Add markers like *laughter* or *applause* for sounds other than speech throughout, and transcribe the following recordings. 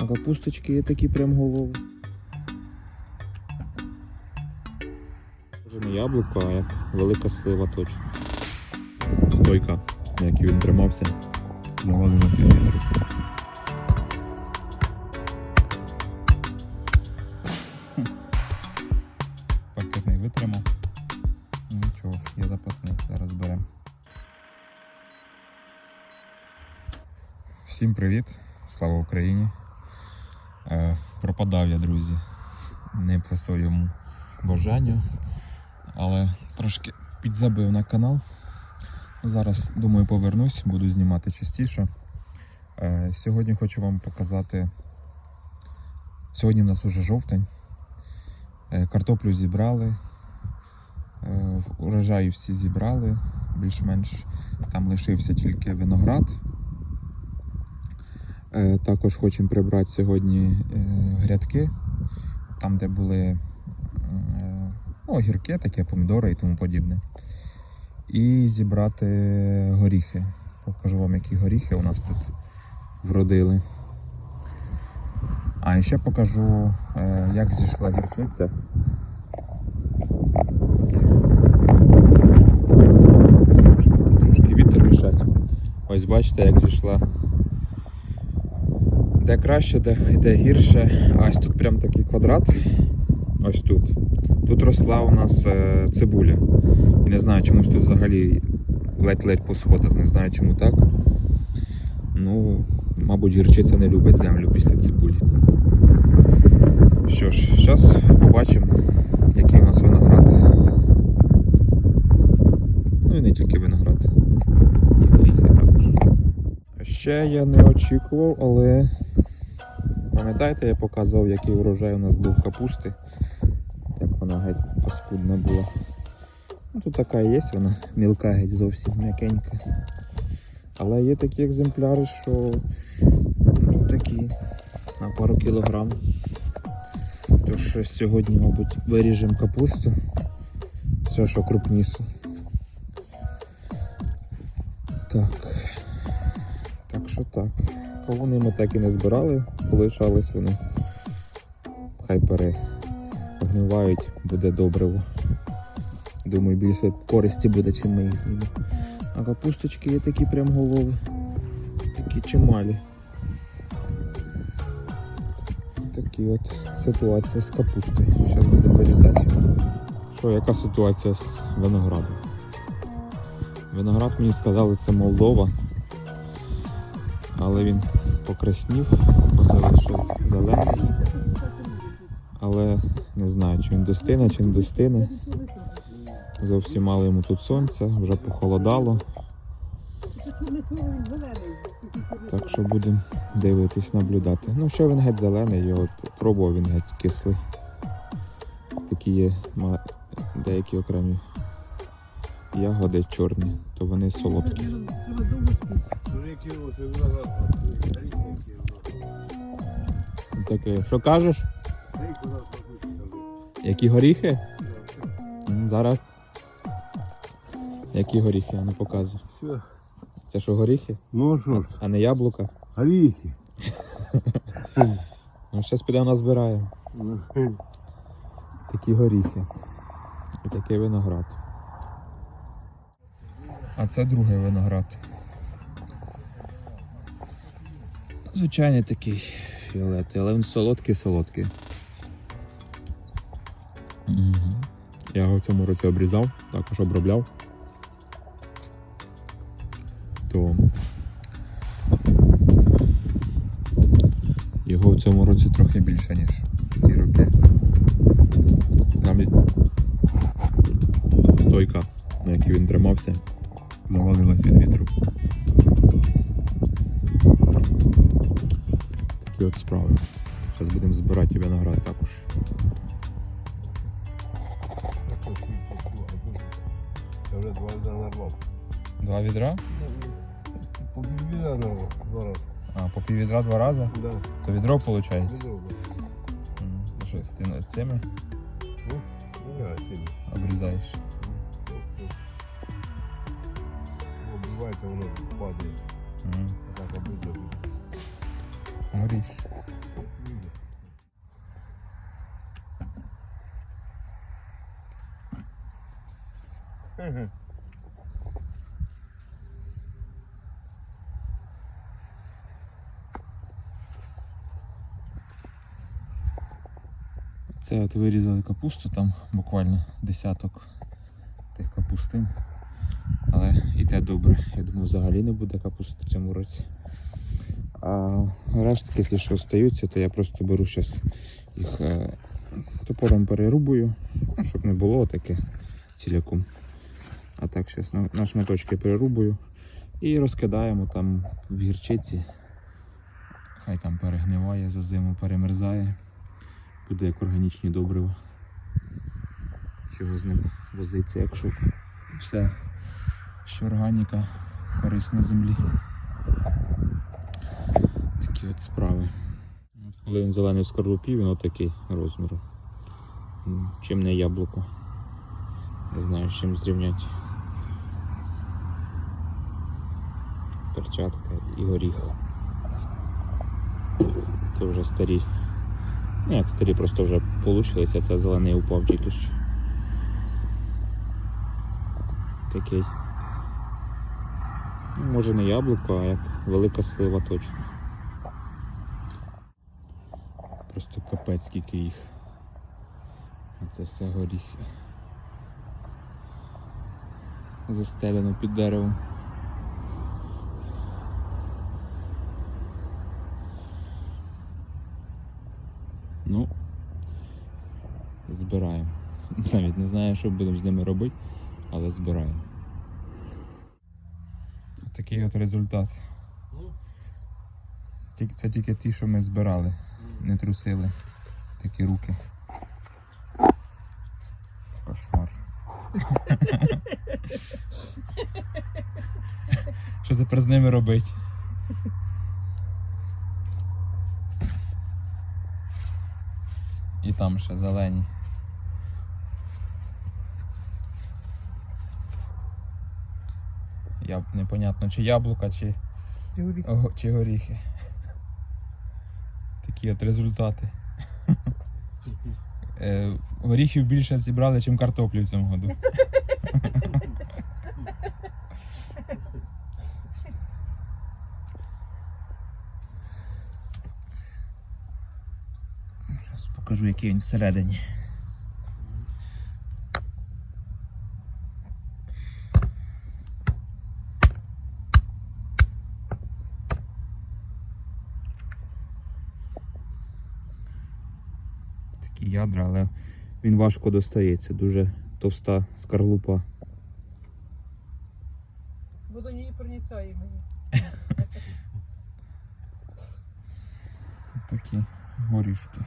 А капусточки є такі прям голови. Не яблуко, а як велика слива точно. Стойка, на якій він тримався. Вітру. Хм. Пакет не витримав. Нічого, є запасний, зараз беремо. Всім привіт! Слава Україні! Е, пропадав я, друзі, не по своєму бажанню, але трошки підзабив на канал. Ну, Зараз, думаю, повернусь, буду знімати частіше. Е, сьогодні хочу вам показати. Сьогодні в нас уже жовтень. Е, картоплю зібрали. Урожаї всі зібрали, більш-менш там лишився тільки виноград. Е, Також хочемо прибрати сьогодні е, грядки, там, де були е, ну, огірки, такі помідори і тому подібне. І зібрати горіхи. Покажу вам, які горіхи у нас тут вродили. А ще покажу, як зійшла бути трошки вітер мішать. Ось бачите, як зійшла де краще, де, де гірше. А ось тут прям такий квадрат. Ось тут. Тут росла у нас е, цибуля. І не знаю, чомусь тут взагалі ледь-ледь по сходах, не знаю чому так. Ну, мабуть, гірчиця не любить землю після цибулі. Що ж, зараз побачимо, який у нас виноград. Ну і не тільки виноград. І горіхи також. Ще я не очікував, але пам'ятаєте, я показував, який урожай у нас був капусти, як вона геть паскудна була. Ну, тут така є вона, мілка геть зовсім м'якенька. Але є такі екземпляри, що ну, такі на пару кілограм. Тож сьогодні, мабуть, виріжемо капусту. Все, що крупніше. Так. Так що так. Кавуни ми так і не збирали, полишались вони. Хай перегнивають, буде добриво. Думаю, більше користі буде, чим ми їх з'їмо. А капусточки є такі прям голови. Такі чималі. Такі от ситуація з капустою. Зараз будемо вирізати. Що, яка ситуація з виноградом? Виноград мені сказали, це Молдова. Але він покраснів, казали, що зелений. Але не знаю, чи він достине, чи не достине. Зовсім мало йому тут сонця, вже похолодало. Так що будемо дивитись, наблюдати. Ну, що він геть зелений, його пробував він геть кислий. Такі є деякі окремі ягоди чорні, то вони солодкі. Таке. Що кажеш? Які горіхи? М, Зараз. Які горіхи, я не показую. Все. Це що горіхи? Ну а що ж, А не яблука? горіхи. *laughs* Ну, зараз підемо назбираємо. Ну, Такі горіхи. І такий виноград. А це другий виноград. Звичайний такий фіолетовий, але він солодкий солодкий. Угу. Я його в цьому році обрізав, також обробляв. То його в цьому році трохи більше, ніж ті роки. Навіть стойка, на якій він тримався, завалилась від вітру. Такі от справи. Зараз будемо збирати виноград також. Я вже два рази нарвав. Два відра? По піввіда нарвав. Два рази. А, по пів відра два рази? Да. То відро виходить? Ну, добре. Що з цими- цими Ну, я сильно. обрізаєш? Оббивається, воно падає. А так обидно горіш. Це от вирізали капусту, там буквально десяток тих капустин, але і те добре. Я думаю, взагалі не буде капусти в цьому році. А рештки, якщо що остаються, то я просто беру зараз їх е, топором перерубую, ну, щоб не було таке ціляком. А так зараз на, на шматочки перерубую і розкидаємо там в гірчиці. Хай там перегниває за зиму, перемерзає. Буде як органічні добрива. Чого з ним возиться, якщо все, що органіка корисна землі. Такі от справи. Коли він зелений в скорлупі, він отакий розміру. Чим не яблуко. Не знаю, з чим зрівняти. Перчатка і горіх. Це вже старі. Ну як старі просто вже получилися, це зелений упав тільки що. Такий. Ну, може не яблуко, а як велика слива точно. Просто капець скільки їх. А це все горіхи. Застелено під деревом. Ну, збираємо. *laughs* Навіть не знаю, що будемо з ними робити, але збираємо. Такий от результат. Це тільки ті, що ми збирали, не трусили. Такі руки. Кошмар. *laughs* Що тепер з ними робити? І там ще зелені. Я непонятно, чи яблука, чи, чи горіхи. Такі от результати. Е, горіхів більше зібрали, ніж картоплі в цьому году. Зараз покажу, який він всередині. Ядра, але він важко достається, дуже товста скорлупа. Водонепроницаемые. Такі горішки.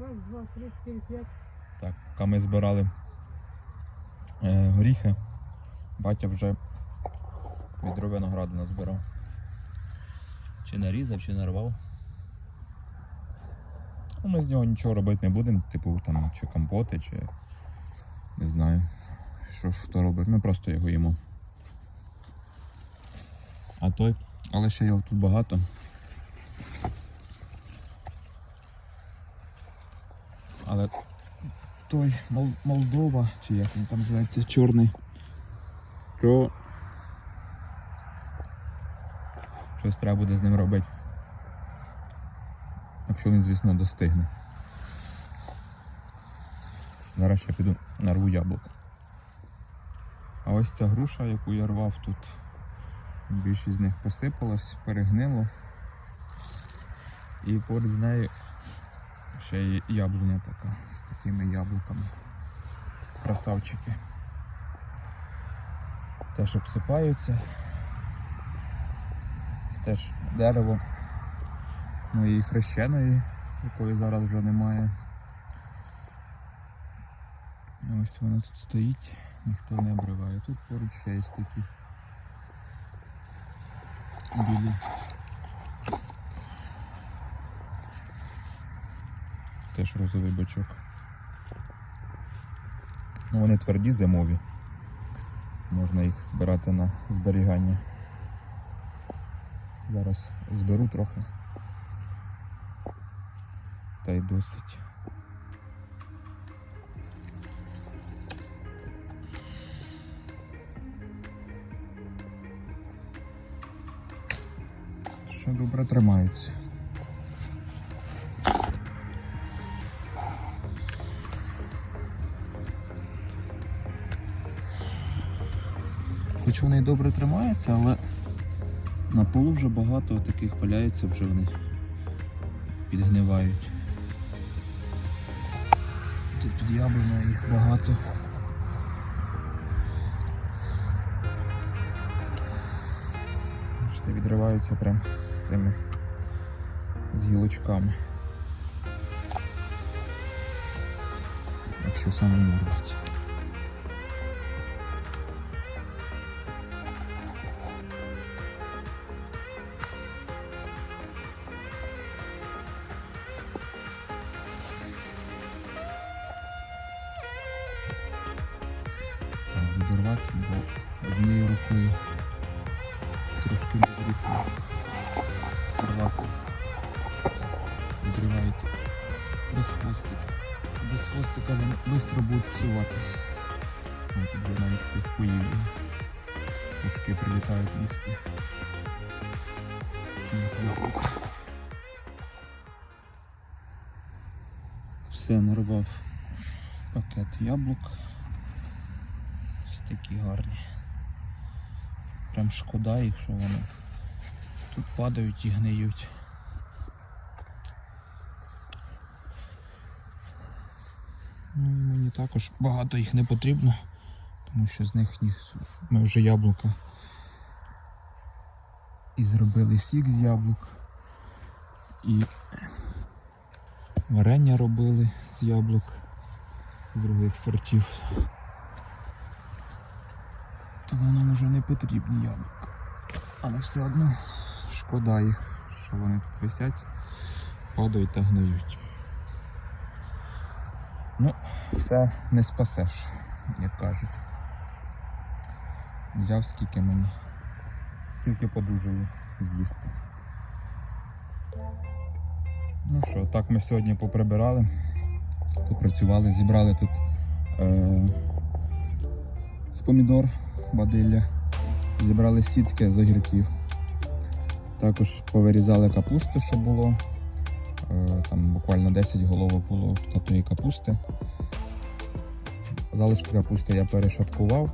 Раз, два, три, четыре, пять. Так, поки ми збирали е, горіхи, батя вже відро винограду назбирав. Чи нарізав, чи нарвав. Ну, ми з нього нічого робити не будемо, типу там чи компоти, чи не знаю, що ж хто робить. Ми просто його їмо. А той, але ще його тут багато. Але той Мол- Молдова, чи як він там називається, чорний. То щось треба буде з ним робити. Якщо він, звісно, достигне. Зараз ще піду нарву яблуко. А ось ця груша, яку я рвав тут, більшість з них посипалась, перегнило. І поруч з нею Ще є яблуня така з такими яблуками. Красавчики. Теж обсипаються. Це теж дерево моєї хрещеної, якої зараз вже немає. Ось воно тут стоїть, ніхто не обриває. Тут поруч є такі білі. Теж розовий бачок. Ну, вони тверді зимові. Можна їх збирати на зберігання. Зараз зберу трохи та й досить. Що добре тримаються. Хоч вони добре тримаються, але на полу вже багато таких валяється, вже вони підгнивають. Тут під яблуною їх багато. Бачите, відриваються прямо з цими з гілочками. Якщо саме рвати. Так, бо однією рукою трошки незручно рвати. Відривається без хвостика. Без хвостика вони швидко будуть псуватися. Ой, тут вже навіть хтось поїв його. Прилітають їсти. Все, нарвав пакет яблук. Такі гарні. Прям шкода їх, що вони тут падають і гниють. Ну і мені також багато їх не потрібно, тому що з них ми вже яблука і зробили сік з яблук, і варення робили з яблук з других сортів. Тому нам вже не потрібні яблука. Але все одно шкода їх, що вони тут висять, падають та гниють. Ну, все не спасеш, як кажуть. Взяв скільки мені, скільки подужаю з'їсти. Ну що, так ми сьогодні поприбирали, попрацювали, зібрали тут е- з помідор, бадилля, зібрали сітки з огірків. Також повирізали капусту, що було. Е, Там буквально 10 головок було тої капусти. Залишки капусти я перешаткував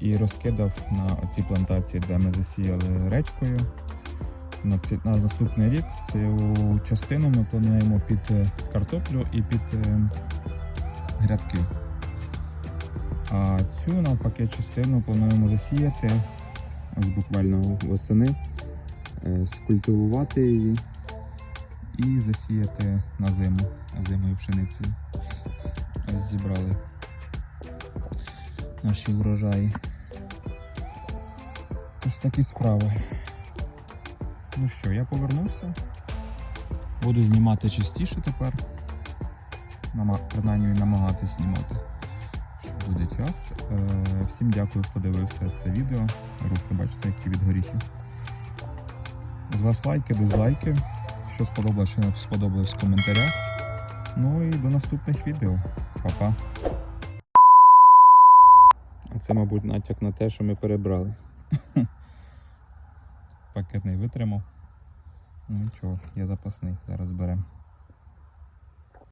і розкидав на ці плантації, де ми засіяли речкою. На, ці, на наступний рік цю частину ми плануємо під картоплю і під е, грядки. А цю навпаки частину плануємо засіяти ось буквально восени, е, скультивувати її і засіяти на зиму, зимою пшениці. Ось зібрали наші врожаї. Ось такі справи. Ну що, я повернувся. Буду знімати частіше тепер. Принаймні намагатись знімати. Буде час. Е, всім дякую, хто дивився це відео. Руки бачите, які від горіхів. З вас лайки, дизлайки. Що сподобалось, що не сподобалось в коментарях. Ну і до наступних відео. Па-па. А це, мабуть, натяк на те, що ми перебрали. *laughs* Пакет не витримав. Ну нічого, я запасний, зараз беремо.